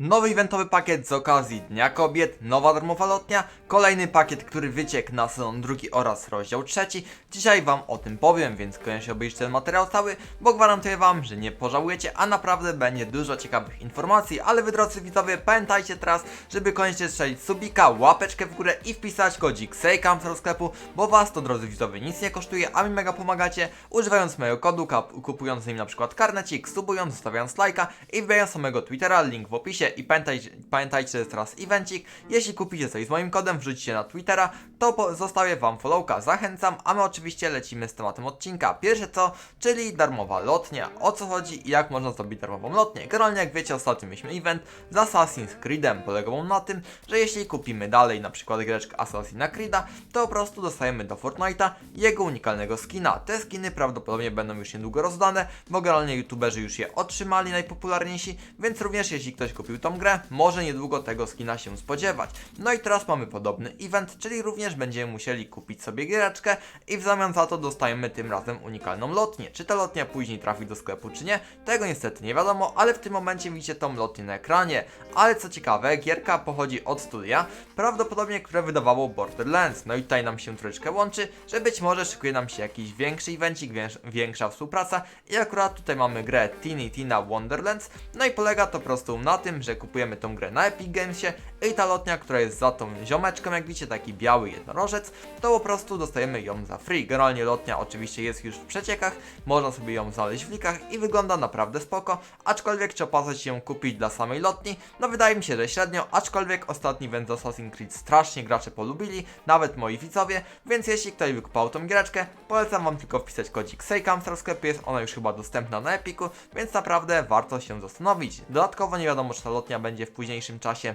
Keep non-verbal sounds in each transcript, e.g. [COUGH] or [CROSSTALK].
Nowy eventowy pakiet z okazji Dnia Kobiet, nowa darmowa lotnia, kolejny pakiet, który wyciekł na sezon drugi oraz rozdział trzeci. Dzisiaj wam o tym powiem, więc koniecznie obejrzyjcie ten materiał cały, bo gwarantuję wam, że nie pożałujecie, a naprawdę będzie dużo ciekawych informacji, ale wy drodzy widzowie, pamiętajcie teraz, żeby koniecznie strzelić subika, łapeczkę w górę i wpisać kodzik SEJKAM do sklepu, bo was to drodzy widzowie nic nie kosztuje, a mi mega pomagacie, używając mojego kodu, kupując z nim na przykład karnecik, subując, zostawiając lajka i wbijając samego Twittera, link w opisie i pamiętajcie, pamiętajcie, jest teraz evencik, jeśli kupicie coś z moim kodem, wrzucicie na Twittera, to zostawię wam followka, zachęcam, a my oczywiście lecimy z tematem odcinka. Pierwsze co, czyli darmowa lotnia, o co chodzi i jak można zrobić darmową lotnię. Generalnie jak wiecie, ostatnio mieliśmy event z Assassin's Creedem, polegał na tym, że jeśli kupimy dalej na przykład greczkę Assassin's Creeda, to po prostu dostajemy do Fortnite'a jego unikalnego skina. Te skiny prawdopodobnie będą już niedługo rozdane, bo generalnie youtuberzy już je otrzymali najpopularniejsi, więc również jeśli ktoś kupił tą grę, może niedługo tego skina się spodziewać. No i teraz mamy podobny event, czyli również będziemy musieli kupić sobie giereczkę i w zamian za to dostajemy tym razem unikalną lotnię. Czy ta lotnia później trafi do sklepu, czy nie, tego niestety nie wiadomo, ale w tym momencie widzicie tą lotnię na ekranie. Ale co ciekawe, gierka pochodzi od studia, prawdopodobnie które wydawało Borderlands. No i tutaj nam się troszeczkę łączy, że być może szykuje nam się jakiś większy evencik, większ- większa współpraca i akurat tutaj mamy grę Teeny Tina Wonderlands. No i polega to po prostu na tym, że kupujemy tą grę na Epic Gamesie i ta lotnia, która jest za tą ziomeczką, jak widzicie, taki biały jednorożec, to po prostu dostajemy ją za free. Generalnie lotnia oczywiście jest już w przeciekach, można sobie ją znaleźć w likach i wygląda naprawdę spoko, aczkolwiek czy opłaca się kupić dla samej lotni? No wydaje mi się, że średnio, aczkolwiek ostatni event Assassin's Creed strasznie gracze polubili, nawet moi widzowie, więc jeśli ktoś wykupał tą giereczkę, polecam wam tylko wpisać kodzik SEJKAM w sklepie, jest ona już chyba dostępna na Epiku, więc naprawdę warto się zastanowić. Dodatkowo nie wiadomo, czy ta lotnia będzie w późniejszym czasie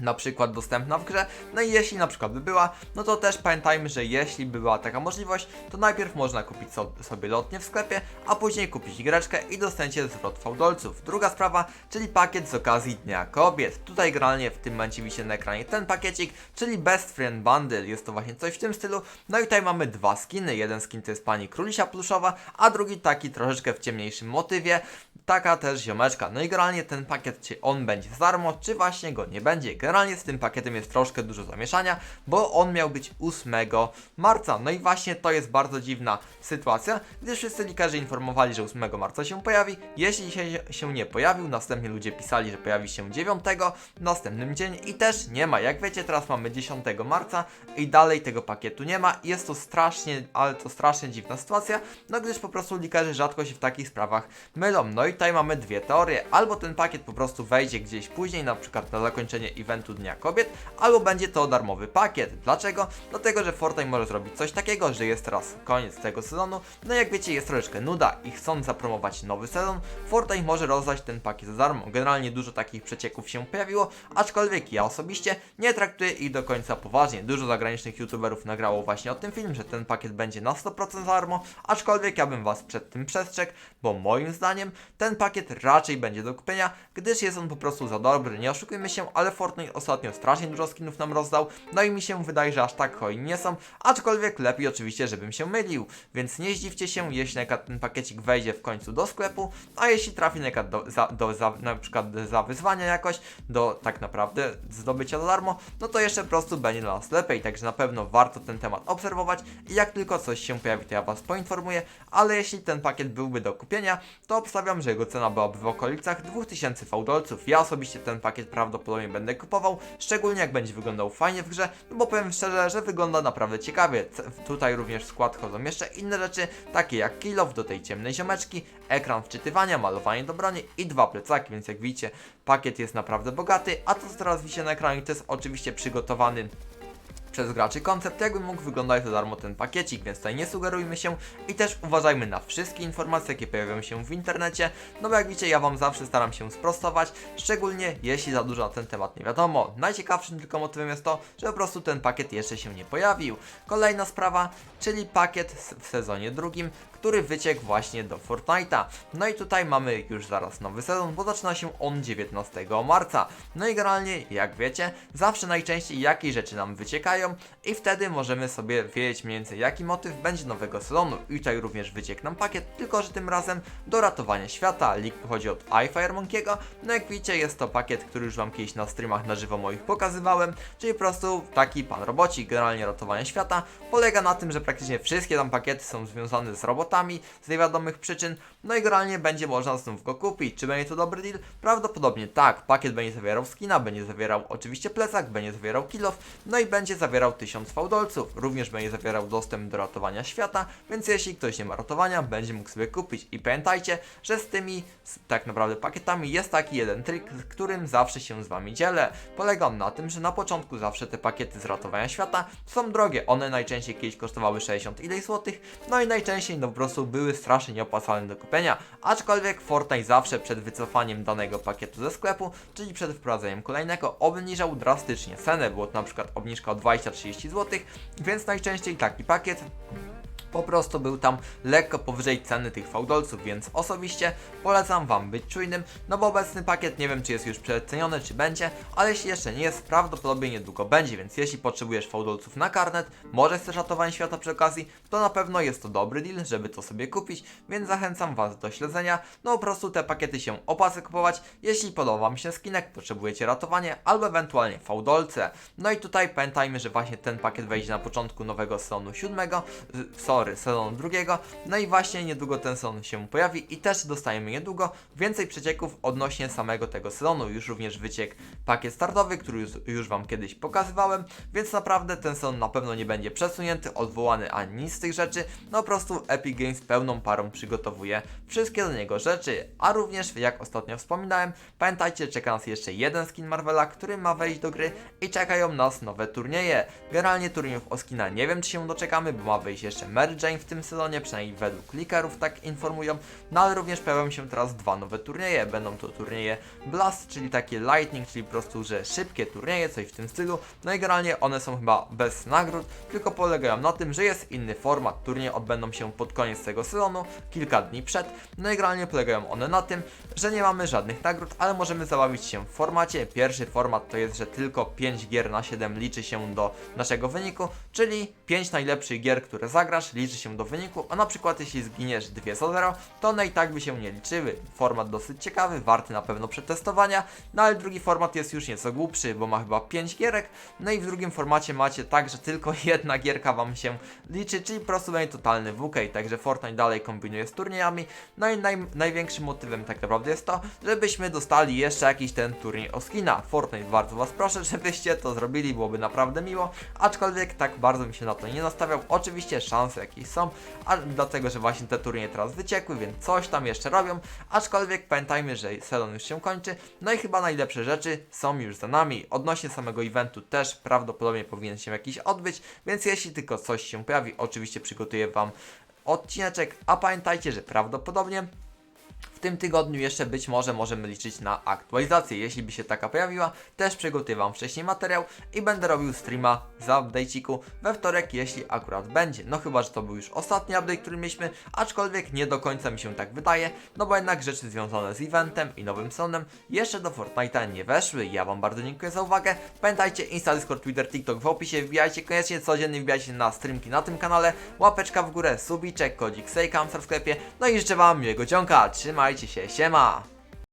na przykład dostępna w grze. No i jeśli na przykład by była, no to też pamiętajmy, że jeśli by była taka możliwość, to najpierw można kupić so sobie lotnię w sklepie, a później kupić greczkę i dostaniecie zwrot fałdolców. Druga sprawa, czyli pakiet z okazji Dnia Kobiet. Tutaj generalnie w tym momencie widzicie na ekranie ten pakiecik, czyli Best Friend Bundle. Jest to właśnie coś w tym stylu. No i tutaj mamy dwa skiny. Jeden skin to jest pani królisia pluszowa, a drugi taki troszeczkę w ciemniejszym motywie. Taka też ziomeczka. No i generalnie ten pakiet, czy on będzie za darmo, czy właśnie go nie będzie. Generalnie z tym pakietem jest troszkę dużo zamieszania, bo on miał być 8 marca. No i właśnie to jest bardzo dziwna sytuacja, gdyż wszyscy likarze informowali, że 8 marca się pojawi. Jeśli się, się nie pojawił, następnie ludzie pisali, że pojawi się 9 w następnym dzień i też nie ma. Jak wiecie, teraz mamy 10 marca i dalej tego pakietu nie ma. Jest to strasznie, ale to strasznie dziwna sytuacja, no gdyż po prostu likarze rzadko się w takich sprawach mylą. No i tutaj mamy dwie teorie. Albo ten pakiet po prostu wejdzie gdzieś później, na przykład na zakończenie eventu Dnia Kobiet, albo będzie to darmowy pakiet. Dlaczego? Dlatego, że Fortnite może zrobić coś takiego, że jest teraz koniec tego sezonu, no jak wiecie jest troszeczkę nuda i chcąc zapromować nowy sezon, Fortnite może rozdać ten pakiet za darmo. Generalnie dużo takich przecieków się pojawiło, aczkolwiek ja osobiście nie traktuję ich do końca poważnie. Dużo zagranicznych youtuberów nagrało właśnie o tym film, że ten pakiet będzie na 100% za darmo, aczkolwiek ja bym was przed tym przestrzegł, bo moim zdaniem ten pakiet raczej będzie do kupienia, gdyż jest on po prostu za dobry. Nie oszukujmy się, ale Fortnite ostatnio strasznie dużo skinów nam rozdał, no i mi się wydaje, że aż tak hojni nie są, aczkolwiek lepiej oczywiście, żebym się mylił, więc nie zdziwcie się, jeśli na ten pakiecik wejdzie w końcu do sklepu, a jeśli trafi na do, za, do za, na przykład za wyzwania jakoś, do tak naprawdę zdobycia za darmo, no to jeszcze po prostu będzie dla nas lepiej, także na pewno warto ten temat obserwować i jak tylko coś się pojawi, to ja Was poinformuję, ale jeśli ten pakiet byłby do kupienia, to obstawiam, że jego cena byłaby w okolicach 2000 fałdolców. Ja osobiście ten pakiet prawdopodobnie będę kupował, szczególnie jak będzie wyglądał fajnie w grze, no bo powiem szczerze, że wygląda naprawdę ciekawie. Tutaj również w skład chodzą jeszcze inne rzeczy, takie jak kill off do tej ciemnej ziomeczki, ekran wczytywania, malowanie do broni i dwa plecaki, więc jak widzicie, pakiet jest naprawdę bogaty, a to co teraz widzicie na ekranie to jest oczywiście przygotowany przez graczy koncept, jakby mógł wyglądać za darmo ten pakiecik, więc tutaj nie sugerujmy się i też uważajmy na wszystkie informacje, jakie pojawiają się w internecie, no bo jak widzicie, ja Wam zawsze staram się sprostować, szczególnie jeśli za dużo na ten temat nie wiadomo. Najciekawszym tylko motywem jest to, że po prostu ten pakiet jeszcze się nie pojawił. Kolejna sprawa, czyli pakiet w sezonie drugim, który wyciekł właśnie do Fortnite'a. No i tutaj mamy już zaraz nowy sezon, bo zaczyna się on 19 marca. No i generalnie, jak wiecie, zawsze najczęściej jakieś rzeczy nam wyciekają, i wtedy możemy sobie wiedzieć mniej więcej jaki motyw będzie nowego sezonu. I tutaj również wyciekł nam pakiet, tylko że tym razem do ratowania świata. Link pochodzi od iFire Monkiego. No jak widzicie jest to pakiet, który już wam kiedyś na streamach na żywo moich pokazywałem, czyli po prostu taki pan robocik, generalnie ratowania świata. Polega na tym, że praktycznie wszystkie tam pakiety są związane z robotami z niewiadomych przyczyn, no i generalnie będzie można znów go kupić. Czy będzie to dobry deal? Prawdopodobnie tak. Pakiet będzie zawierał skina, będzie zawierał oczywiście plecak, będzie zawierał kilof, no i będzie zawierał 1000 fałdolców. Również będzie zawierał dostęp do ratowania świata, więc jeśli ktoś nie ma ratowania, będzie mógł sobie kupić. I pamiętajcie, że z tymi z, tak naprawdę pakietami jest taki jeden trik, z którym zawsze się z wami dzielę. Polega on na tym, że na początku zawsze te pakiety z ratowania świata są drogie. One najczęściej kiedyś kosztowały 60 ileś złotych, no i najczęściej no po prostu były strasznie nieopłacalne do kupienia. Aczkolwiek Fortnite zawsze przed wycofaniem danego pakietu ze sklepu, czyli przed wprowadzeniem kolejnego, obniżał drastycznie cenę. Było to na przykład obniżka o 20-30 zł, więc najczęściej taki pakiet po prostu był tam lekko powyżej ceny tych fałdolców, więc osobiście polecam Wam być czujnym, no bo obecny pakiet nie wiem czy jest już przeceniony, czy będzie, ale jeśli jeszcze nie jest, prawdopodobnie niedługo będzie, więc jeśli potrzebujesz fałdolców na karnet, może chcesz ratowanie świata przy okazji, to na pewno jest to dobry deal, żeby to sobie kupić, więc zachęcam Was do śledzenia, no po prostu te pakiety się opłaca kupować, jeśli podoba Wam się skinek, potrzebujecie ratowanie, albo ewentualnie fałdolce. No i tutaj pamiętajmy, że właśnie ten pakiet wejdzie na początku nowego sezonu siódmego, y, sorry, sezonu drugiego, no i właśnie niedługo ten sezon się pojawi i też dostajemy niedługo więcej przecieków odnośnie samego tego sezonu, już również wyciek pakiet startowy, który już, już Wam kiedyś pokazywałem, więc naprawdę ten sezon na pewno nie będzie przesunięty, odwołany ani nic z tych rzeczy, no po prostu Epic Games pełną parą przygotowuje wszystkie do niego rzeczy, a również jak ostatnio wspominałem, pamiętajcie, czeka nas jeszcze jeden skin Marvela, który ma wejść do gry i czekają nas nowe turnieje. Generalnie turniejów o skina nie wiem czy się doczekamy, bo ma wyjść jeszcze Mary Jane w tym sezonie, przynajmniej według klikerów tak informują, no ale również pojawią się teraz dwa nowe turnieje, będą to turnieje Blast, czyli takie Lightning, czyli po prostu, że szybkie turnieje, coś w tym stylu, no i generalnie one są chyba bez nagród, tylko polegają na tym, że jest inny format, turnieje odbędą się pod koniec tego sezonu, kilka dni przed, no i generalnie polegają one na tym, że nie mamy żadnych nagród, ale możemy zabawić się w formacie, pierwszy format to jest, że tylko 5 gier na 7 liczy się do naszego wyniku, czyli 5 najlepszych gier, które zagrasz, liczy się do wyniku, a na przykład jeśli zginiesz 2 za 0, to one i tak by się nie liczyły. Format dosyć ciekawy, warty na pewno przetestowania, no ale drugi format jest już nieco głupszy, bo ma chyba 5 gierek, no i w drugim formacie macie tak, że tylko [LAUGHS] jedna gierka wam się liczy, czyli po prostu będzie totalny WK, także Fortnite dalej kombinuje z turniejami, no i naj, największym motywem tak naprawdę jest to, żebyśmy dostali jeszcze jakiś ten turniej o skina. Fortnite bardzo was proszę, [LAUGHS] żebyście to zrobili, byłoby naprawdę miło, aczkolwiek tak bardzo mi się na to nie nastawiał, oczywiście szanse jakieś są, a dlatego, że właśnie te turnieje teraz wyciekły, więc coś tam jeszcze robią, aczkolwiek pamiętajmy, że sezon już się kończy, no i chyba najlepsze rzeczy są już za nami. Odnośnie samego eventu też prawdopodobnie powinien się jakiś odbyć, więc jeśli tylko coś się pojawi, oczywiście przygotuję Wam odcineczek, a pamiętajcie, że prawdopodobnie tym tygodniu jeszcze być może możemy liczyć na aktualizację. Jeśli by się taka pojawiła, też przygotuję Wam wcześniej materiał i będę robił streama z updateiku we wtorek, jeśli akurat będzie. No chyba, że to był już ostatni update, który mieliśmy, aczkolwiek nie do końca mi się tak wydaje, no bo jednak rzeczy związane z eventem i nowym sezonem jeszcze do Fortnite'a nie weszły. Ja Wam bardzo dziękuję za uwagę. Pamiętajcie, Insta, Discord, Twitter, TikTok w opisie, wbijajcie koniecznie codziennie, wbijajcie na streamki na tym kanale, łapeczka w górę, subiczek, kodzik Sejkam w sklepie, no i życzę Wam miłego dzionka. Trzymajcie się, siema!